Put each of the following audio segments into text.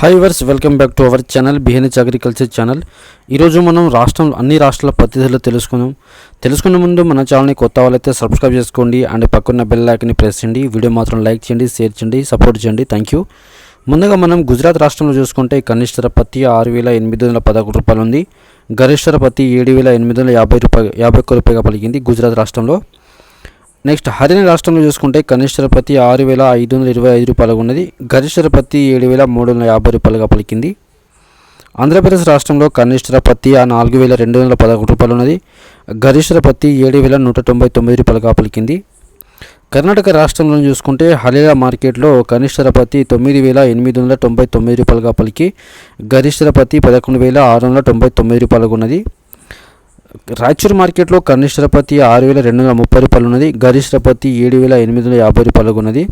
Hi viewers welcome back to our channel బిహెన్హెచ్ agriculture channel ఈరోజు మనం రాష్ట్రం అన్ని రాష్ట్రాల పద్ధతులు తెలుసుకుందాం. తెలుసుకునే ముందు మన ఛానల్ని కొత్త వాళ్ళైతే సబ్స్క్రైబ్ చేసుకోండి. అండ్ పక్కన్న బెల్ లైక్ని ప్రెస్ చేయండి. వీడియో మాత్రం లైక్ చేయండి షేర్ చేయండి సపోర్ట్ చేయండి. థ్యాంక్ యూ ముందుగా మనం గుజరాత్ రాష్ట్రంలో చూసుకుంటే కనిష్ఠర పత్తి ఆరు వేల ఎనిమిది వందల పదకొండు రూపాయలు ఉంది. గరిష్ఠర పత్తి ఏడు వేల ఎనిమిది వందల యాభై రూపాయ యాభై ఒక్క రూపాయగా పలికింది గుజరాత్ రాష్ట్రంలో. నెక్స్ట్ హర్యానా రాష్ట్రంలో చూసుకుంటే కనిష్ట పత్తి ఆరు వేల ఐదు వందల ఇరవై ఐదు రూపాయలుగా ఉన్నది. గరిష్ట పత్తి ఏడు వేల మూడు వందల యాభై రూపాయలుగా పలికింది. ఆంధ్రప్రదేశ్ రాష్ట్రంలో కనిష్ట పత్తి ఆ నాలుగు వేల రెండు వందల పదకొండు రూపాయలు ఉన్నది. గరిష్ట పత్తి ఏడు వేల నూట తొంభై తొమ్మిది రూపాయలుగా పలికింది. కర్ణాటక రాష్ట్రంలో చూసుకుంటే హలియా మార్కెట్లో కనిష్ట పత్తి తొమ్మిది వేల ఎనిమిది వందల తొంభై తొమ్మిది రూపాయలుగా పలికి. గరిష్ట పత్తి పదకొండు వేల ఆరు వందల తొంభై తొమ్మిది రూపాయలుగా ఉన్నది. రాయచూరు మార్కెట్లో కనిష్టపతి ఆరు వేల రెండు వందల ముప్పై రూపాయలు ఉన్నది గరిష్టపతి ఏడు వేల ఎనిమిది వందల యాభై రూపాయలు ఉన్నది.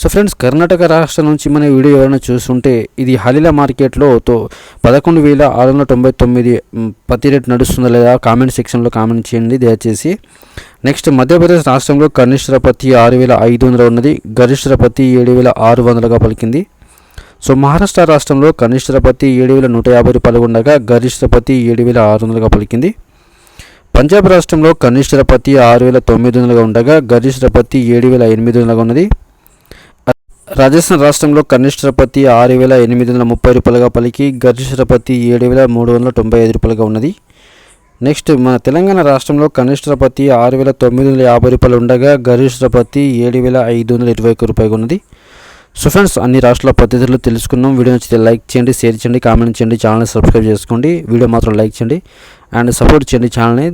సో ఫ్రెండ్స్ కర్ణాటక రాష్ట్రం నుంచి మన వీడియో ఎవరైనా చూస్తుంటే ఇది హలిల మార్కెట్లో తో పదకొండు వేల ఆరు వందల తొంభై తొమ్మిది పత్తి రేట్ నడుస్తుందా లేదా కామెంట్ సెక్షన్లో కామెంట్ చేయండి దయచేసి. నెక్స్ట్ మధ్యప్రదేశ్ రాష్ట్రంలో కనిష్టపతి ఆరు వేల ఐదు వందలు ఉన్నది గరిష్టపతి ఏడు వేల ఆరు వందలుగా పలికింది సో మహారాష్ట్ర రాష్ట్రంలో కనిష్టపతి ఏడు వేల నూట యాభై రూపాయలు ఉండగా గరిష్టపతి ఏడు వేల ఆరు వందలుగా పలికింది పంజాబ్ రాష్ట్రంలో కనిష్ట పత్తి ఆరు వేల తొమ్మిది వందలుగా ఉండగా గరిష్ట పత్తి ఏడు వేల ఎనిమిది వందలుగా ఉన్నది. రాజస్థాన్ రాష్ట్రంలో కనిష్ట పత్తి ఆరు వేల ఎనిమిది వందల ముప్పై రూపాయలుగా పలికి గరిష్ట పత్తి ఏడు వేల మూడు వందల తొంభై ఐదు రూపాయలుగా ఉన్నది. నెక్స్ట్ మన తెలంగాణ రాష్ట్రంలో కనిష్ట పత్తి ఆరు వేల తొమ్మిది వందల యాభై రూపాయలు ఉండగా గరిష్ట పత్తి ఏడు వేల ఐదు వందల ఇరవై ఒక్క రూపాయలు ఉన్నది. సో ఫ్రెండ్స్ అన్ని రాష్ట్రాల పద్ధతులు తెలుసుకున్నాం వీడియో నచ్చితే లైక్ చేయండి షేర్ చేయండి కామెంట్ చేయండి ఛానల్ని సబ్స్క్రైబ్ చేసుకోండి. వీడియో మాత్రం లైక్ చేయండి అండ్ సపోర్ట్ చేయండి ఛానల్ని.